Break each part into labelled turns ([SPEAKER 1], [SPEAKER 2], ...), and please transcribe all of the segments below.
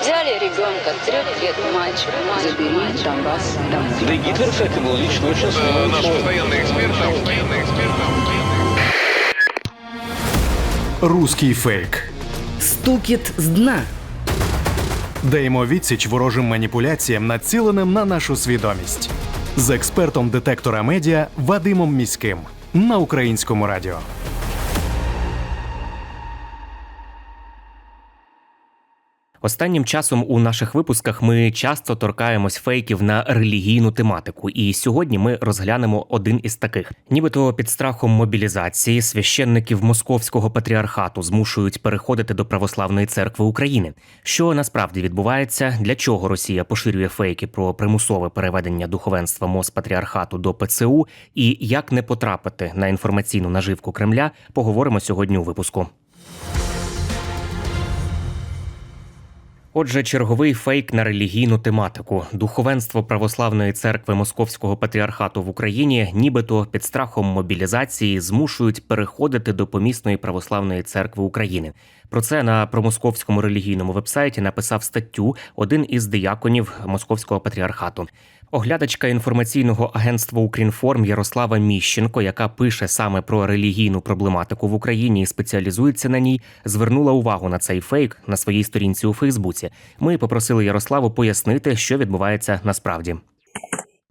[SPEAKER 1] Взяли ребенка, трех лет мальчик, забери Донбасс домой.
[SPEAKER 2] Да и Гитлер, кстати, был лично очень смелым
[SPEAKER 3] Наш
[SPEAKER 2] человеком.
[SPEAKER 3] постоянный эксперт, наш постоянный эксперт.
[SPEAKER 4] Руський фейк.
[SPEAKER 5] Стукіт з дна.
[SPEAKER 4] Даємо відсіч ворожим маніпуляціям, націленим на нашу свідомість. З експертом детектора медіа Вадимом Міським на українському радіо.
[SPEAKER 6] Останнім часом у наших випусках ми часто торкаємось фейків на релігійну тематику, і сьогодні ми розглянемо один із таких. Нібито під страхом мобілізації священників московського патріархату змушують переходити до православної церкви України. Що насправді відбувається, для чого Росія поширює фейки про примусове переведення духовенства Моспатріархату до ПЦУ, і як не потрапити на інформаційну наживку Кремля, поговоримо сьогодні у випуску. Отже, черговий фейк на релігійну тематику. Духовенство православної церкви Московського патріархату в Україні, нібито під страхом мобілізації, змушують переходити до помісної православної церкви України. Про це на промосковському релігійному вебсайті написав статтю один із дияконів Московського патріархату. Оглядачка інформаційного агентства Укрінформ Ярослава Міщенко, яка пише саме про релігійну проблематику в Україні і спеціалізується на ній, звернула увагу на цей фейк на своїй сторінці у Фейсбуці. Ми попросили Ярославу пояснити, що відбувається насправді.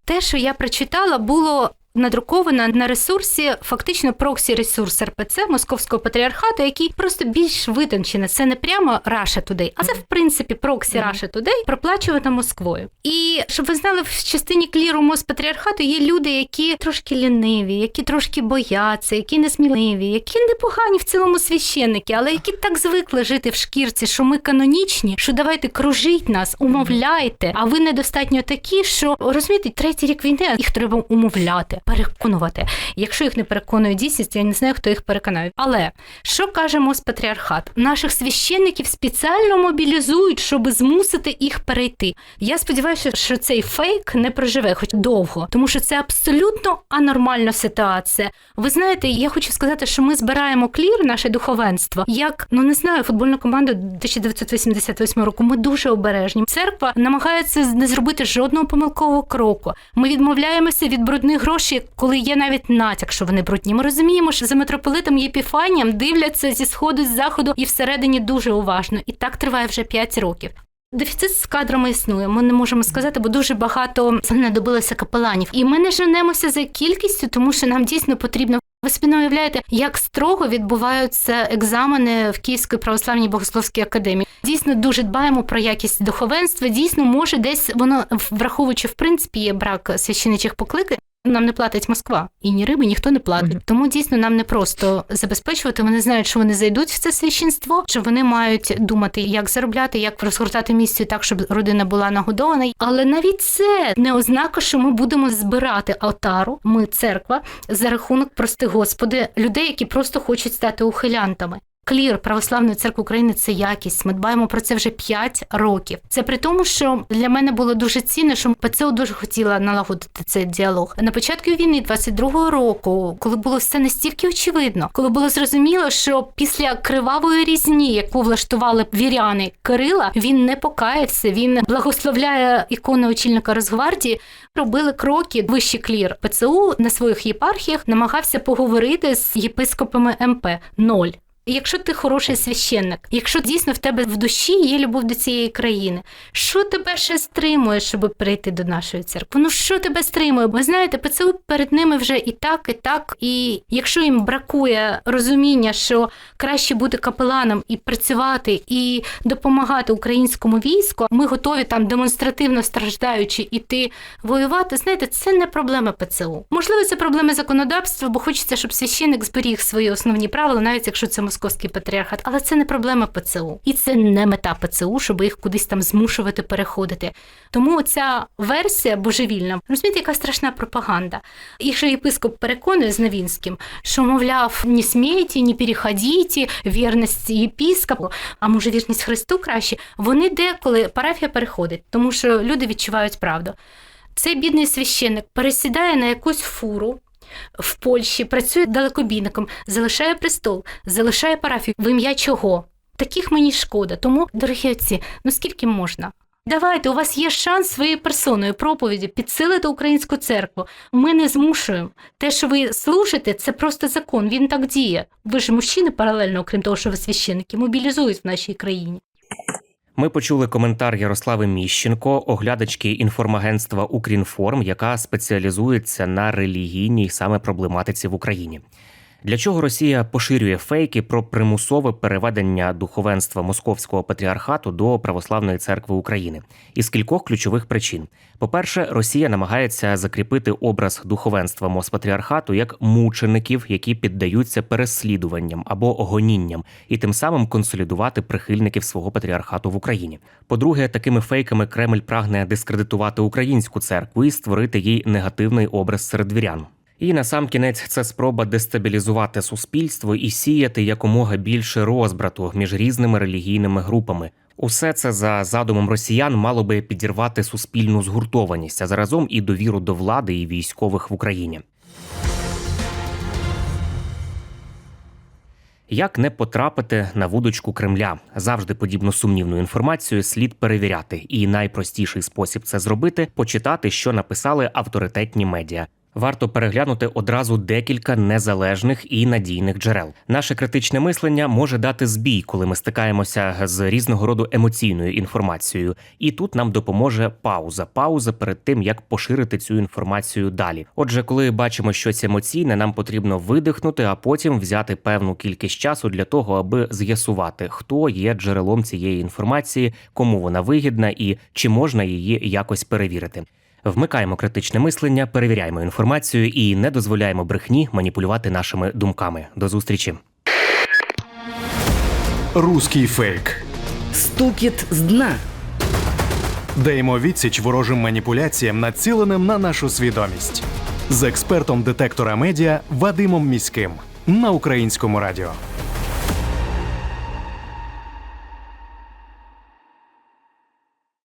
[SPEAKER 7] Те, що я прочитала, було надруковано на ресурсі, фактично проксі ресурс РПЦ Московського патріархату, який просто більш витончений. Це не прямо Russia Today, а це в принципі проксі Russia Today, проплачувана Москвою. І щоб ви знали, в частині кліру Моспатріархату є люди, які трошки ліниві, які трошки бояться, які несміливі, які непогані в цілому священники, але які так звикли жити в шкірці, що ми канонічні, що давайте кружіть нас, умовляйте. А ви недостатньо такі, що розумієте, третій рік війни їх треба умовляти, переконувати. Якщо їх не переконує дійсність, я не знаю, хто їх переконає. Але що каже Моспатріархат? Наших священників спеціально мобілізують, щоб змусити їх перейти. Я сподіваюся, що цей фейк не проживе хоч довго, тому що це абсолютно анормальна ситуація. Ви знаєте, я хочу сказати, що ми збираємо клір, наше духовенство, як ну не знаю, футбольну команду 1988 року. Ми дуже обережні. Церква намагається не зробити жодного помилкового кроку. Ми відмовляємося від брудних грошей, коли є навіть натяк, що вони брудні. Ми розуміємо, що за митрополитом Єпіфанієм дивляться зі сходу, з заходу і всередині дуже уважно. І так триває вже 5 років. Дефіцит з кадрами існує. Ми не можемо сказати, бо дуже багато знадобилося капеланів. І ми не женемося за кількістю, тому що нам дійсно потрібно. Ви собі не уявляєте, як строго відбуваються екзамени в Київській православній богословській академії. Дійсно дуже дбаємо про якість духовенства. Дійсно, може, десь воно враховуючи в принципі є брак священичих покликань. Нам не платить Москва і ні риби ніхто не платить. Тому дійсно нам не просто забезпечувати. Вони знають, що вони зайдуть в це священство, що вони мають думати, як заробляти, як розгортати місію так, щоб родина була нагодована. Але навіть це не ознака, що ми будемо збирати алтару. Ми церква за рахунок, прости господи, людей, які просто хочуть стати ухилянтами. Клір Православної церкви України це якість. Ми дбаємо про це вже 5 років. Це при тому, що для мене було дуже цінно, що ПЦУ дуже хотіла налагодити цей діалог. На початку війни, 22-го року, коли було все настільки очевидно, коли було зрозуміло, що після кривавої різні, яку влаштували віряни Кирила, він не покаявся. Він благословляє ікону очільника Росгвардії. Робили кроки вищий клір ПЦУ на своїх єпархіях, намагався поговорити з єпископами МП. Ноль. Якщо ти хороший священник, якщо дійсно в тебе в душі є любов до цієї країни, що тебе ще стримує, щоб прийти до нашої церкви? Ну що тебе стримує? Ви знаєте, ПЦУ перед ними вже і так, і так. І якщо їм бракує розуміння, що краще бути капеланом і працювати, і допомагати українському війську, ми готові там демонстративно страждаючи іти воювати. Знаєте, це не проблема ПЦУ. Можливо, це проблема законодавства, бо хочеться, щоб священник зберіг свої основні правила, навіть якщо це московський патріархат, але це не проблема ПЦУ, і це не мета ПЦУ, щоб їх кудись там змушувати переходити. Тому ця версія божевільна, розумієте, яка страшна пропаганда. Якщо єпископ переконує з Новінським, що мовляв, не смійте, не переходіть, вірність єпископу, а може вірність Христу краще, вони деколи парафія переходить, тому що люди відчувають правду. Цей бідний священник пересідає на якусь фуру в Польщі, працює далекобійником, залишає престол, залишає парафію. В ім'я чого? Таких мені шкода. Тому, дорогі отці, ну скільки можна? Давайте, у вас є шанс своєю персоною проповіді підсилити українську церкву. Ми не змушуємо. Те, що ви служите, це просто закон. Він так діє. Ви ж мужчини паралельно, окрім того, що ви священники, мобілізують в нашій країні.
[SPEAKER 6] Ми почули коментар Ярослави Міщенко, оглядачки інформагентства Укрінформ, яка спеціалізується на релігійній саме проблематиці в Україні. Для чого Росія поширює фейки про примусове переведення духовенства Московського патріархату до Православної церкви України із кількох ключових причин. По-перше, Росія намагається закріпити образ духовенства Моспатріархату як мучеників, які піддаються переслідуванням або гонінням, і тим самим консолідувати прихильників свого патріархату в Україні. По-друге, такими фейками Кремль прагне дискредитувати українську церкву і створити їй негативний образ серед вірян. І на сам кінець це спроба дестабілізувати суспільство і сіяти якомога більше розбрату між різними релігійними групами. Усе це за задумом росіян мало би підірвати суспільну згуртованість, а заразом і довіру до влади і військових в Україні. Як не потрапити на вудочку Кремля? Завжди подібну сумнівну інформацію слід перевіряти, і найпростіший спосіб це зробити почитати, що написали авторитетні медіа. Варто переглянути одразу декілька незалежних і надійних джерел. Наше критичне мислення може дати збій, коли ми стикаємося з різного роду емоційною інформацією. І тут нам допоможе пауза. Пауза перед тим, як поширити цю інформацію далі. Отже, коли бачимо щось емоційне, нам потрібно видихнути, а потім взяти певну кількість часу для того, аби з'ясувати, хто є джерелом цієї інформації, кому вона вигідна і чи можна її якось перевірити. Вмикаємо критичне мислення, перевіряємо інформацію і не дозволяємо брехні маніпулювати нашими думками. До зустрічі.
[SPEAKER 4] Руський фейк.
[SPEAKER 5] Стукіт з дна.
[SPEAKER 4] Даємо відсіч ворожим маніпуляціям, націленим на нашу свідомість. З експертом детектора медіа Вадимом Міським на українському радіо.